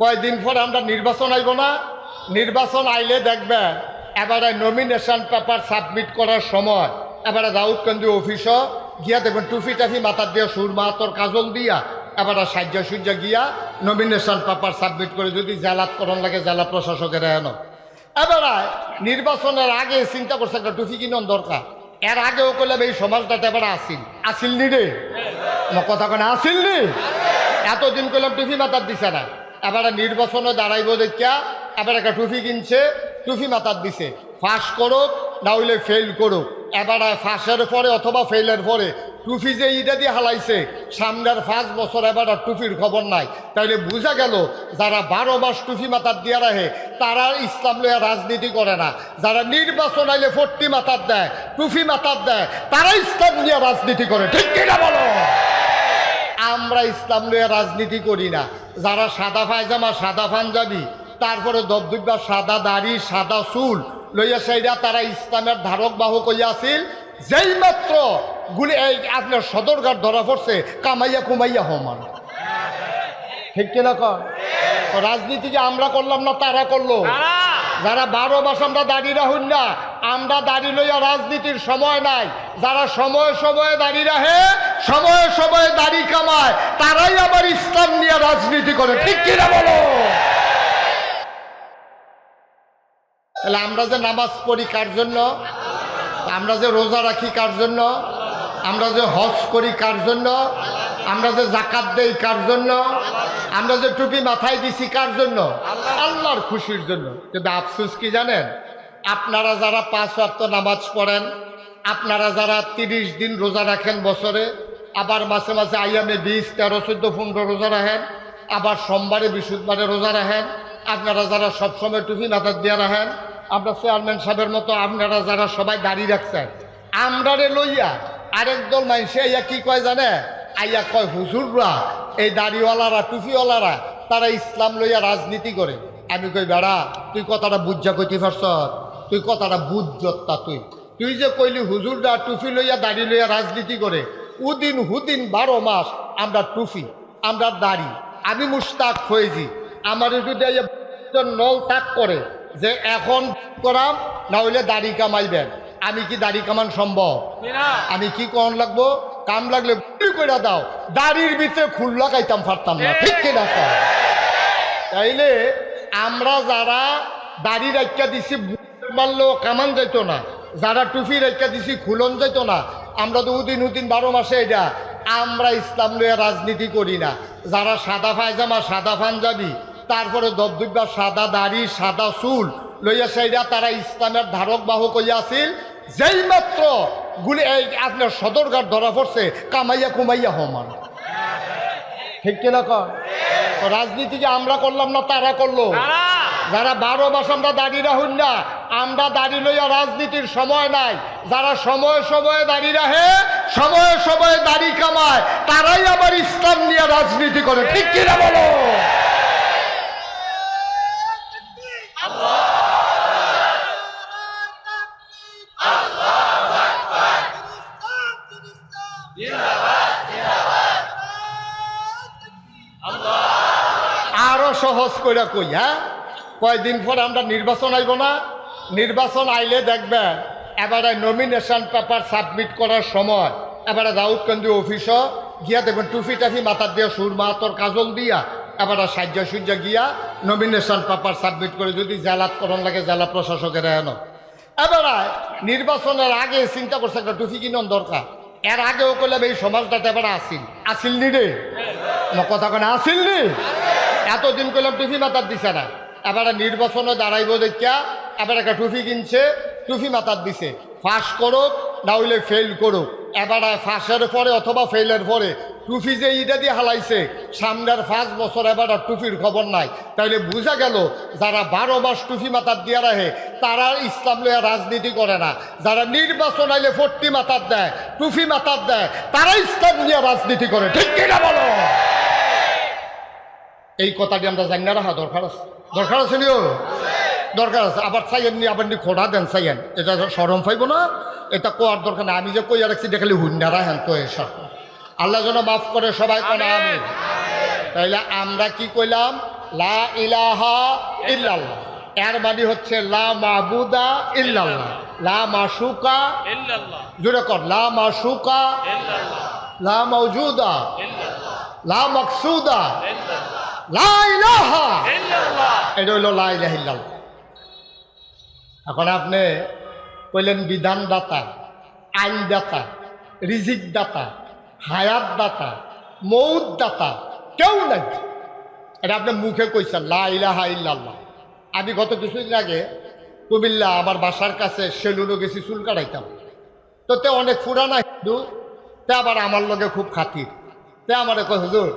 কয়দিন পরে আমরা নির্বাচন আইব না? নির্বাচন আইলে দেখবে এবারে নমিনেশন পেপার সাবমিট করার সময় এবারে দাউদকান্দি অফিসও গিয়া দেখবেন টুফি টাফি মাথার দিয়া সুর মাহাতর কাজল দিয়া এবারে সাজ্জা সুজ্জা গিয়া নমিনেশন পেপার সাবমিট করে যদি জেলাত করণ লাগে জেলা প্রশাসকের এনো এবারে নির্বাচনের আগে চিন্তা করছে একটা টুফি কিনন দরকার। এর আগেও করলাম এই সমাজটাতে এবারে আসিল। আসিল নি রে? কথা কেন আসিল নি? এতদিন করলাম টুফি মাথার দিছে না। এবারে নির্বাচনে দাঁড়াইব দেখিয়া এবার একটা টুফি কিনছে টুফি মাথার দিছে। ফাঁস করুক, না হইলে ফেল করুক। এবারে ফাঁসের পরে অথবা ফেলের পরে টুফি যে ইটা দিয়ে হালাইছে, সামনের পাঁচ বছর এবার আর টুফির খবর নাই। তাইলে বোঝা গেল, যারা বারো মাস টুফি মাথার দিয়ে রাখে, তারা ইসলাম লইয়া রাজনীতি করে না। যারা নির্বাচন আইলে ফোরটি মাথার দেয় টুফি মাথার দেয় তারা ইসলাম নিয়ে রাজনীতি করে। ঠিক কিনা বলো? আমরা ইসলাম লইয়া রাজনীতি করি না। যারা সাদা পায়জামা সাদা পাঞ্জাবি তারপরে দবদুব্বা সাদা দাড়ি সাদা চুল লইয়া সেইরা তারা ইসলামের ধারক বাহক হইয়া আছিল। যেই মাত্র গুলি এই আপনার সদরঘাট ধরা পড়ছে কামাইয়া কুমাইয়া হমান ঠিক কিনা কর রাজনীতি যে আমরা করলাম না তারা করল। যারা বারো মাস আমরা দাঁড়িয়ে রাখুন না আমরা দাঁড়িয়ে লইয়া রাজনীতির সময় নাই। যারা সময়ে সময়ে দাঁড়িয়ে রাখে সময়ে সময়ে দাড়ি কামায়, তারাই আবার ইসলাম নিয়ে রাজনীতি করে। ঠিক কিনা বলো? তাহলে আমরা যে নামাজ পড়ি কার জন্য? আমরা যে রোজা রাখি কার জন্য? আমরা যে হজ করি কার জন্য? আমরা যে জাকাত দেই কার জন্য? আমরা যে টুপি মাথায় দিছি কার জন্য? আল্লাহর খুশির জন্য। কিন্তু আফসোস কি জানেন? আপনারা যারা পাঁচ ওয়াক্ত নামাজ পড়েন, আপনারা যারা তিরিশ দিন রোজা রাখেন বছরে, আবার মাসে মাসে আইয়ামে বিশ, তেরো, চোদ্দ, পনেরো রোজা রাখেন, আবার সোমবারে, বৃহস্পতিবারে রোজা রাখেন, আপনারা যারা সবসময় টুপি মাথার দিয়ে রাখেন, আমরা চেয়ারম্যান সাহেবের মতো আপনারা যারা সবাই দাঁড়িয়ে রাখছেন, আমরারে লইয়া আরেক দল মানুষে আইয়া কি কয় জানে? আইয়া কয়, হুজুররা, এই দাড়িওয়ালারা টুপিওয়ালারা তারা ইসলাম লইয়া রাজনীতি করে। আমি কই, বেড়া, তুই কথাটা বুঝা কইতে পারছ তুই কথাটা বুঝতা তুই। তুই যে কইলি হুজুররা টুফি লইয়া দাড়ি লইয়া রাজনীতি করে, উদিন হুদিন বারো মাস আমরা টুফি, আমরা দাড়ি, আমি মুস্তাক হয়েছি আমার যদি নল তাক করে যে এখন করাম না হইলে দাড়ি কামাইবেন। আমি কি দাড়ি কামান সম্ভব? আমি কি কন লাগবো? কাম লাগলে গুলি কইরা দাও। দাড়ির ভিতরে খুল লাগাইতাম পারতাম না। ঠিক কিনা? তাইলে আমরা যারা দাড়ি রাখা দিছি মারলেও কামান যাইতো না। যারা টুপি রেখা দিছি খুলন যাইতো না। আমরা তো উদিন উদিন বারো মাসে এটা। আমরা ইসলাম লইয়া রাজনীতি করি না। যারা সাদা পায়জামা, সাদা পাঞ্জাবি, তারপরে দবদুব্বা, সাদা দাড়ি, সাদা চুল লইয়া সেইরা তারা ইসলামের ধারক, বাহক হইয়া আছিল। যেই মাত্র গুলি এই আপনার সদরঘাট ধরা পড়ছে, কামাইয়া কুমাইয়া হমান ঠিক কিনা কর রাজনীতি যে আমরা করলাম না, তারা করল। যারা বারো মাস আমরা দাঁড়িয়ে রাখুন না, আমরা দাঁড়িয়ে লইয়া রাজনীতির সময় নাই। যারা সময়ে সময়ে দাঁড়িয়ে রাখে, সময়ে সময়ে দাড়ি কামায়, তারাই আবার ইসলাম নিয়ে রাজনীতি করে। ঠিক কিনা বলো? আরও সহজ করে কই হ্যাঁ? কয়দিন পর আমরা নির্বাচন আইব না? নির্বাচন আইলে দেখবে, এবারে নমিনেশন পেপার সাবমিট করার সময়, এবারে দাউদকান্দি অফিসও গিয়া দেখবেন টুফি টাফি মাথার দিয়ে সুর মাহাতর কাজল দিয়া এবারে সাজ্জা সুজ্জা গিয়া নমিনেশন পেপার সাবমিট করে যদি জেলাত করণ লাগে জেলা প্রশাসকের এনো এবারে নির্বাচনের আগে চিন্তা করছে একটা টুফি কিনন দরকার। এর আগেও করলাম এই সমাজটাতে এবারে আসিল। আসিল নি রে? কথা কেন আসিল নি? এতদিন করলাম টুফি মাথার দিছে না। এবারে নির্বাচনে দাঁড়াইব দেখিয়া এবার একটা টুফি কিনছে টুফি মাথার দিছে। ফাঁস করুক, না হইলে ফেল করুক। এবার ফাঁসের পরে অথবা ফেলের পরে টুফি যে ইটা দিয়ে হালাইছে, সামনের পাঁচ বছর এবার আর টুফির খবর নাই। তাইলে বোঝা গেল, যারা বারো মাস টুফি মাথার দিয়ে রাখে, তারা ইসলাম লইয়া রাজনীতি করে না। যারা নির্বাচন আইলে ফোরটি মাথার দেয় টুফি মাথার দেয়, তারা ইসলাম নিয়ে রাজনীতি করে। ঠিক কিনা বলো? এই কথাটি আমরা জানি না, রাখা দরকার আছে। দরকার আছে নিও? দরকার আছে। আবার চাইয়েন নি আবার নি খোড়া দেন চাইয়েন। এটা সরম পাইব না এটা কোয়ার দরকার না আমি যে কইয়া রাখছি দেখালি হুন্ডারা রাখেন তো এসব আল্লাহ যেন মাফ করে সবাই কোন আমি তাইলে আমরা কি কইলাম? লা ইলাহা ইল্লাল্লাহ। এর মানে হচ্ছে লা মাবুদা ইল্লাল্লাহ। লা মাসুকা ইল্লাল্লাহ। জুড়ে কর। লা মাসুকা ইল্লাল্লাহ। লা মৌজুদা ইল্লাল্লাহ। লা মকসুদা ইল্লাল্লাহ। এটা হইল লা ইলাহা ইল্লাল্লাহ। এখন আপনি কইলেন বিধানদাতা আইনদাতা রিজিক দাতা হায়াত দাতা মৌত দাতা কেউ নাই। এটা আপনি মুখে কইছেন লা ইলাহা ইল্লাল্লাহ। আমি গত কিছুদিন আগে কুমিল্লা আমার বাসার কাছে সেলুনও গেছি চুল কাটাইতাম। তো তে অনেক পুরানা হিন্দু তে আবার আমার লগে খুব খাতির। তে আমার কয় হুজুর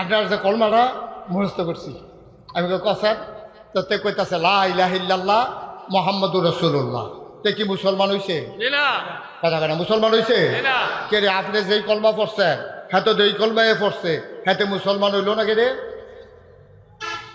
আপনার যে কলমাটা মুখস্থ করছি। আমি কে কসার তো তে কইতাছে লা ইলাহা ইল্লাল্লাহ মোহাম্মদুর রসুল্লাহ তে কি মুসলমান হইছে? না। কথা কেন মুসলমান হইছে? না। কে রে আপনি যেই কলমা পড়ছেন হ্যাঁ তো যেই কলমায় পড়ছে হ্যাঁ তো মুসলমান হইল না কে রে?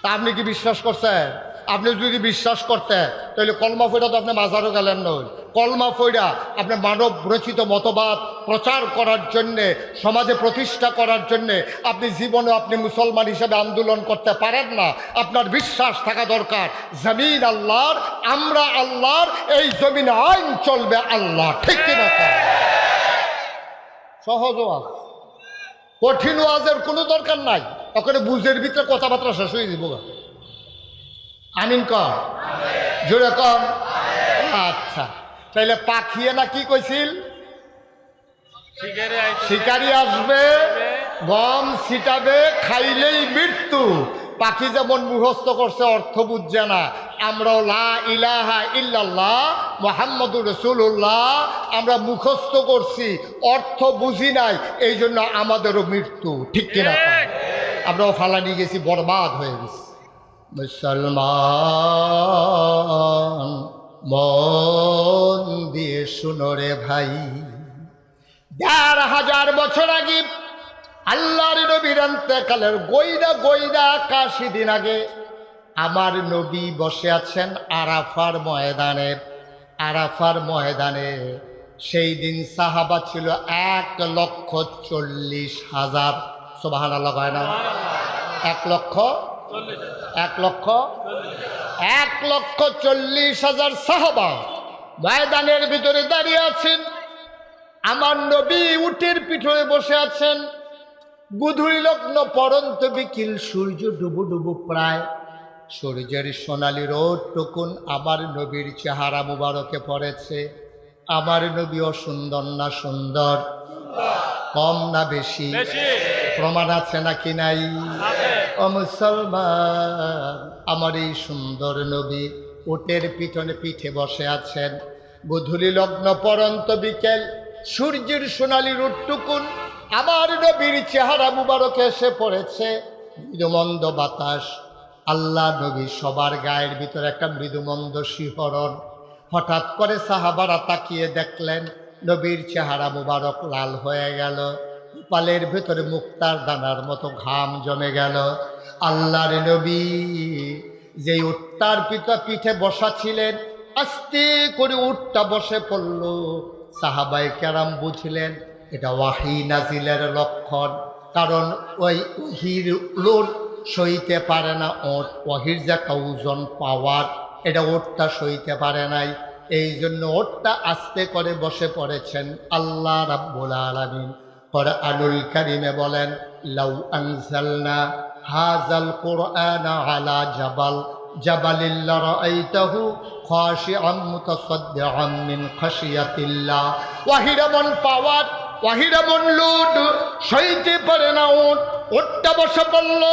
তা আপনি কি বিশ্বাস করছেন? আপনি যদি বিশ্বাস করতেন তাহলে কলমা ফইরা তো আপনি মাজারও গেলেন নই কলমা ফইরা আপনি মানব রচিত মতবাদ প্রচার করার জন্যে, সমাজে প্রতিষ্ঠা করার জন্যে আপনি জীবনে আপনি মুসলমান হিসেবে আন্দোলন করতে পারেন না। আপনার বিশ্বাস থাকা দরকার। জমিন আল্লাহর, আমরা আল্লাহর, এই জমিনে আইন চলবে আল্লাহ ঠিক কিনা? সহজ ওয়াজ। কঠিন ওয়াজের কোনো দরকার নাই। ওখানে বুঝের ভিতরে কথাবার্তা শেষ হয়ে যাব। আমিন কর জোরে আচ্ছা। তাইলে পাখিয়ে না কি কইছিল? শিকারে আসবে গম ছিটাবে খাইলেই মৃত্যু। পাখি যেমন মুখস্থ করছে অর্থ বুঝছে না। আমরাও লা ইলাহা ইল্লাল্লাহ মোহাম্মদুর রসুল্লাহ আমরা মুখস্থ করছি অর্থ বুঝি নাই এই জন্য আমাদেরও মৃত্যু। ঠিক কিনা। আমরাও ফালানি গেছি বরবাদ হয়ে গেছি। মুসলমান, মন দিয়ে শুনো রে ভাই। দেড় হাজার বছর আগে আল্লাহর নবীর কালের গইরা গইরা কাশি দিন আগে আমার নবী বসে আছেন আরাফার ময়দানে। আরাফার ময়দানে সেই দিন সাহাবা ছিল এক লক্ষ চল্লিশ হাজার। সোবাহান লাগায় না? এক লক্ষ এক লক্ষ এক লক্ষ চল্লিশ হাজার সাহাবা ময়দানের ভিতরে দাঁড়িয়ে আছেন। আমার নবী উটের পিঠরে বসে আছেন। গুধুরি লগ্ন পরন্ত বিকিল সূর্য ডুবু ডুবু প্রায়। সূর্যের সোনালি রোদ টুকুন আমার নবীর চেহারা মুবারকে পড়েছে। আমার নবীও সুন্দর না সুন্দর? কম না বেশি? প্রমাণ আছে নাকি নাই? ও মুসলমান, আমার এই সুন্দর নবী উটের পিঠনে পিঠে বসে আছেন। গধূলি লগ্ন পরন্ত বিকেল, সূর্যের সোনালি রুটটুকুন আমার নবীর চেহারা মুবারক এসে পড়েছে। মৃদুমন্দ বাতাস, আল্লাহ নবী সবার গায়ের ভিতরে একটা মৃদুমন্দ শিহরণ। হঠাৎ করে সাহাবারা তাকিয়ে দেখলেন, নবীর চেহারা মুবারক লাল হয়ে গেল। পালের ভেতরে মুক্তার দানার মতো ঘাম জমে গেল। আল্লাহর নবী যে উটটার পিতা পিঠে বসা ছিলেন, আস্তে করে উটটা বসে পড়ল। সাহাবাই কেরাম বুঝলেন, এটা ওয়াহি নাজিলের লক্ষণ, কারণ ওই ওহির লোড সইতে পারে না ওট ওহির যে ওজন পাওয়ার, এটা ওটটা সইতে পারে নাই। এই জন্য ওটটা আস্তে করে বসে পড়েছেন আল্লাহ রাব্বুল আলামিন। কোরআনুল কারিমে বলেন লাউ আনজালনা হাজাল কোরআন আলা জাবাল জাবালিল্লা রাআইতাহু খাশিআম মুতাসাদ্দিআম মিন খাশিয়াতিল্লাহ ওয়াহিরামন পাওয়ার ওয়াহিরামন লুড সইতে পারে না উট উটটা বসে পড়ল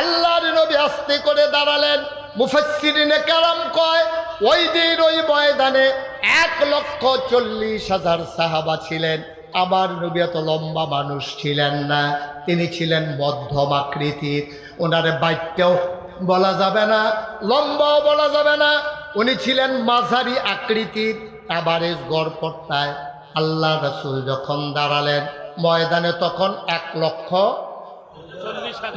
আল্লাহর নবী আস্তে করে দাঁড়ালেন মুফাসসিরিনে কালাম কয় ওই দিন ওই ময়দানে এক লক্ষ চল্লিশ হাজার সাহাবা ছিলেন। আমার নবী এত লম্বা মানুষ ছিলেন না। তিনি ছিলেন মধ্যম আকৃতির। ওনারে বাক্যও বলা যাবে না লম্বাও বলা যাবে না। উনি ছিলেন মাঝারি আকৃতির। আবারেজ গড়পট্টায় আল্লাহ রসুল যখন দাঁড়ালেন ময়দানে তখন এক লক্ষ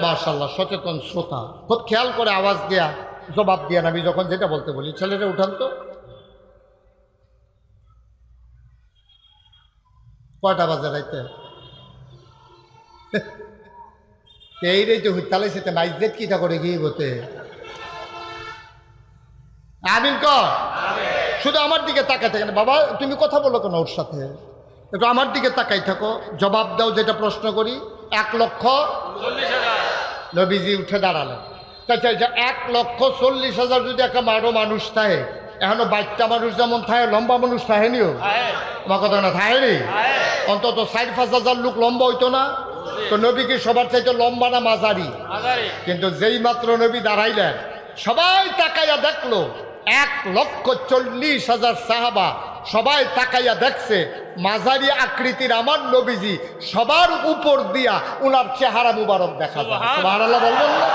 মার্শাল্লাহ সচেতন শ্রোতা। খুব খেয়াল করে আওয়াজ দেয়া জবাব দিয়ে আমি যখন যেটা বলতে বলি ছেলেরা উঠান তো। কয়টা বাজে রাইতে? এই রে তো হুতালাইছে তে মাইজদেত কি তা করে কি বতে আমিন ক? শুধু আমার দিকে তাকাই থাকে বাবা তুমি কথা বলো কেন ওর সাথে? একটু আমার দিকে তাকাই থাকো। জবাব দাও যেটা প্রশ্ন করি। এক লক্ষ চল্লিশ হাজার। নবীজি উঠে দাঁড়ালেন। এক লক্ষ চল্লিশ হাজার যদি একটা মারো মানুষ থাকে এখনও বাচ্চা মানুষ যেমন থাকে লম্বা মানুষ থাকেনিও। হ্যাঁ আমার কথা না হ্যাঁ অন্তত ষাট পাঁচ হাজার লোক লম্বা হইতো না। তো নবী কি সবার চাইতে লম্বা না মাঝারি। কিন্তু যেই মাত্র নবী দাঁড়াইলেন সবাই তাকাইয়া দেখল এক লক্ষ চল্লিশ হাজার সাহাবা সবাই তাকাইয়া দেখছে মাঝারি আকৃতির আমার নবীজি সবার উপর দিয়া উনার চেহারা মুবারক দেখা যায় বলবেন না?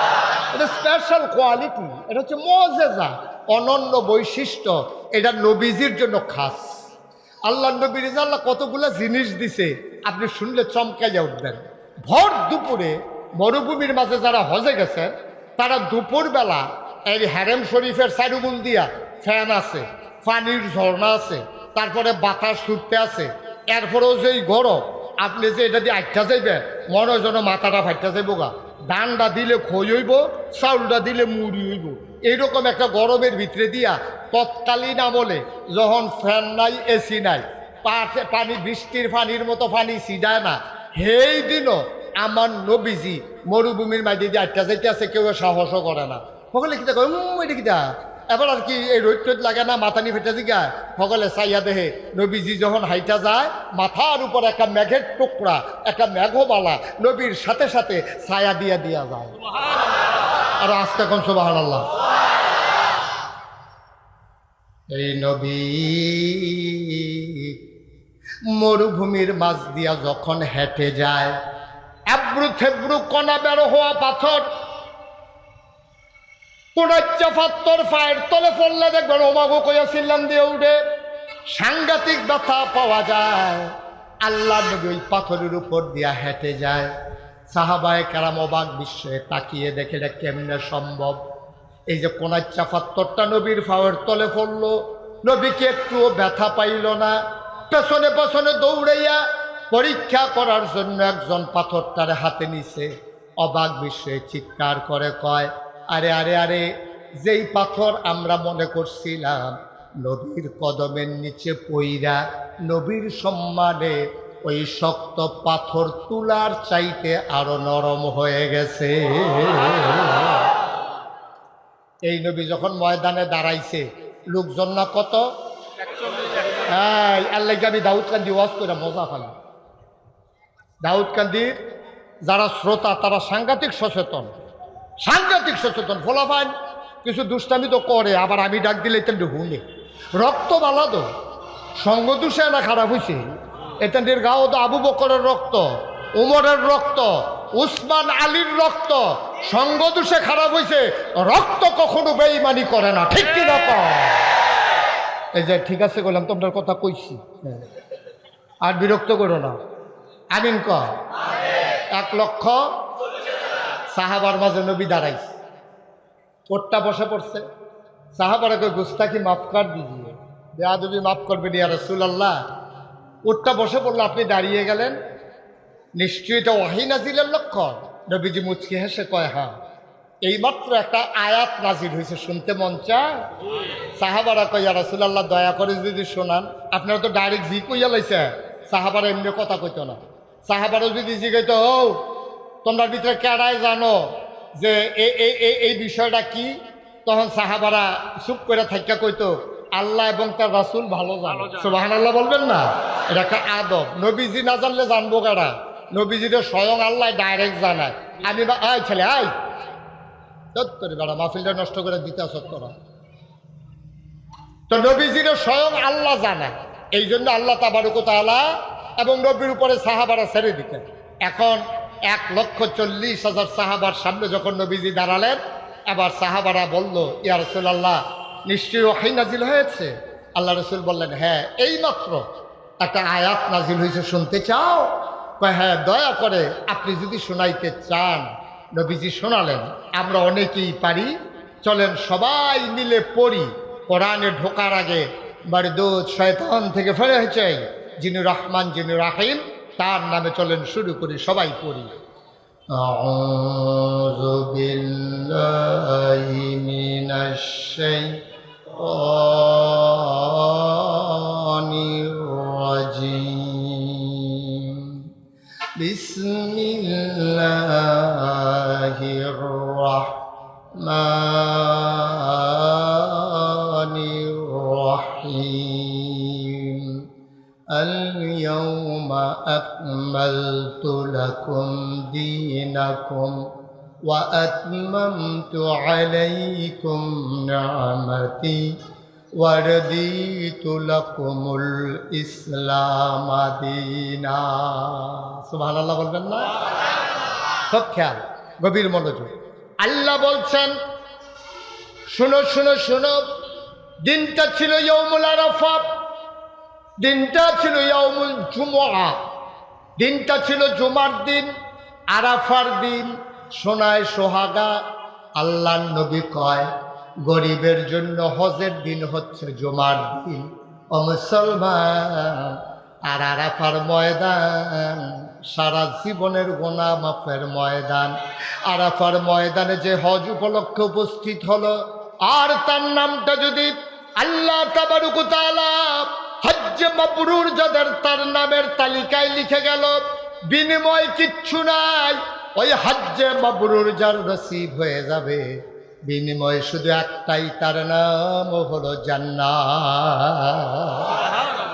এটা স্পেশাল কোয়ালিটি এটা হচ্ছে মজেজা অনন্য বৈশিষ্ট্য এটা নবীজির জন্য খাস। আল্লাহ নবী রেজা আল্লাহ কতগুলো জিনিস দিছে আপনি শুনলে চমকাইয়া উঠবেন। ভর দুপুরে মরুভূমির মাঝে যারা হজে গেছেন তারা দুপুরবেলা এই হ্যারেম শরীফের চারুগুল দিয়া ফ্যান আছে পানির ঝর্ণা আছে তারপরে বাতাস ছুটতে আছে। এরপরেও যে গরম, আপনি যে এটা দিয়ে আটটা যাইবেন, মনে যেন মাথাটা ফাইটা যাইব গা। ডানটা দিলে খই হইব, চাউলটা দিলে মুড়ি হইব। এইরকম একটা গরমের ভিতরে দিয়া তৎকালীন আমলে যখন ফ্যান নাই, এসি নাই পানি, বৃষ্টির পানির মতো পানি সিডায় না, সেই দিনও আমার নবীজি মরুভূমির মাঝে দিয়ে আটটা যাইতে আছে, কেউ সাহসও করে না। সকলে কিতা কয় এটা কিতা এবার আর কি এই রোদ টোদ লাগে না মাথা মাথানি ফেটে দিঘা সকলে চাইয়া দেহে নবীজি যখন হাইটা যায় মাথার উপর একটা মেঘের টুকরা একটা মেঘবালা নবীর সাথে সাথে ছায়া দিয়া দিয়া যায়। আর আস্তে কোন সুবাহ আল্লাহ এই নবী মরুভূমির মাঝ দিয়া যখন হেঁটে যায় আব্রু থেব্রু কণা বেরো হওয়া পাথর পুরাচ্চা পাত্তর ফায়ের তলে পড়লে দেখবেন ওমাগো কইয়া সিল্লাম দিয়ে উঠে। সাংঘাতিক ব্যথা পাওয়া যায়। আল্লাহ নবী ওই পাথরের উপর দিয়া হেঁটে যায়। সাহাবায় কারাম অবাক বিস্ময়ে তাকিয়ে দেখে এটা কেমনে সম্ভব। এই যে কোনাচ্চা পাত্তরটা নবীর ফাওয়ের তলে পড়ল। নবীকে একটুও ব্যথা পাইল না। পেছনে পেছনে দৌড়াইয়া পরীক্ষা করার জন্য একজন পাথরটার হাতে নিছে। অবাক বিশ্বে চিৎকার করে কয় আরে আরে আরে, যেই পাথর আমরা মনে করছিলাম, নবীর কদমের নিচে পইরা নবীর সম্মানে ওই শক্ত পাথর তুলার চাইতে আরও নরম হয়ে গেছে। এই নবী যখন ময়দানে দাঁড়াইছে, লোকজন না কত? হ্যাঁ আমি দাউদ কান্দি ওয়াজ করে মজা পাই দাউদ কান্দির যারা শ্রোতা, তারা সাংঘাতিক সচেতন। সাংঘাতিক সচেতন ফলাফান কিছু দুষ্টামি তো করে, আবার আমি ডাক দিলে এটা হুনে রক্ত বালা তো, সঙ্গ দূষে না খারাপ হয়েছে এতানটির গাও তো আবু বকরের রক্ত, উমরের রক্ত, উসমান আলীর রক্ত, সঙ্গ দূষে খারাপ হয়েছে রক্ত কখনো বেইমানি করে না, ঠিক কি না কও? এই যে, ঠিক আছে বললাম তোমার কথা কইছি। আর বিরক্ত করো না। আমিন ক এক লক্ষ সাহাবার মাঝে নবী দাঁড়াইছে। কোটটা বসে পড়ছে। সাহাবারা কই গুস্তাকি মাফ কর দিজিয়ে বেয়াদবি মাফ করবেন ইয়া রসুল আল্লাহ উঠটা বসে পড়ল, আপনি দাঁড়িয়ে গেলেন। নিশ্চয়ই এটা ওয়াহি নাজিলের লক্ষণ। নবীজি মুচকি হেসে কয় হ্যাঁ এইমাত্র একটা আয়াত নাজির হয়েছে শুনতে মন চায়? সাহাবারা কইয়া রাসুলাল্লাহ, দয়া করে যদি শোনান। আপনারা তো ডাইরেক্ট জি কইয়া লাইছে সাহাবারা এমনি কথা কইতো না। সাহাবারা যদি জি কইতো ও তোমরা ভিতরে কেডায় জানো যে এই বিষয়টা কি? তখন সাহাবারা চুপ করে থাকা কইতো আল্লাহ এবং তার রাসুল ভালো জানো। সুবাহান আল্লাহ বলবেন না? এটা একটা আদব। নবীজি না জানলে জানব কারা নবীজিটা স্বয়ং আল্লাহ ডাইরেক্ট জানায়। আমি বা আয় ছেলে আয় তোর বেড়া মাহফিলটা নষ্ট করে দিতে আসত তোরা। তো নবীজির স্বয়ং আল্লাহ জানা এই জন্য আল্লাহ তাবারুক তালা এবং নবীর উপরে সাহাবারা ছেড়ে দিতেন। এখন এক লক্ষ চল্লিশ হাজার সাহাবার সামনে যখন নবীজি দাঁড়ালেন, এবার সাহাবারা বলল, ইয়া রসুল্লাহ নিশ্চয়ই ওহাই নাজিল হয়েছে? আল্লাহ রসুল বললেন হ্যাঁ এই মাত্র একটা আয়াত নাজিল হয়েছে, শুনতে চাও? হ্যাঁ দয়া করে আপনি যদি শোনাইতে চান। নবীজি শোনালেন, আমরা অনেকেই পারি, চলেন সবাই মিলে পড়ি। কোরআনে ঢোকার আগে বাড়ি বারদুদ শয়তান থেকে ফেলে হয়েছে যিনি রহমান, যিনি রাহিম। তার নামে চলেন শুরু করি সবাই পড়ি أعوذ بالله من الشيطان دينكم وأتممت عليكم نعمتي ورديت لكم الإسلام دينا سبحان الله বলবেন না সব খেয়াল গভীর মনোযোগ আল্লাহ বলছেন শুনো শুনো শুনো দিনটা ছিল ইয়ৌমুল আরাফা দিনটা ছিল ইয়ৌমুল জুমআ দিনটা ছিল জুমার দিন আরাফার দিন সোনায় সোহাগা, আল্লাহ নবী কয়, গরিবের জন্য হজের দিন হচ্ছে জুমার দিন। ও মুসলমান, আর আরাফার ময়দান, সারা জীবনের গোনা মাফের ময়দান। আরাফার ময়দানে যে হজ উপলক্ষে উপস্থিত হলো, আর তার নামটা যদি আল্লাহ তাবারুকুতালা হজ্জে মাবরুর যাদের তার নামের তালিকায় লিখে গেল বিনিময় কিচ্ছু নাই। ওই হাজ্যে মাবরুর যার নসিব হয়ে যাবে। বিনিময় শুধু একটাই, তার নাম হলো জান্নাত।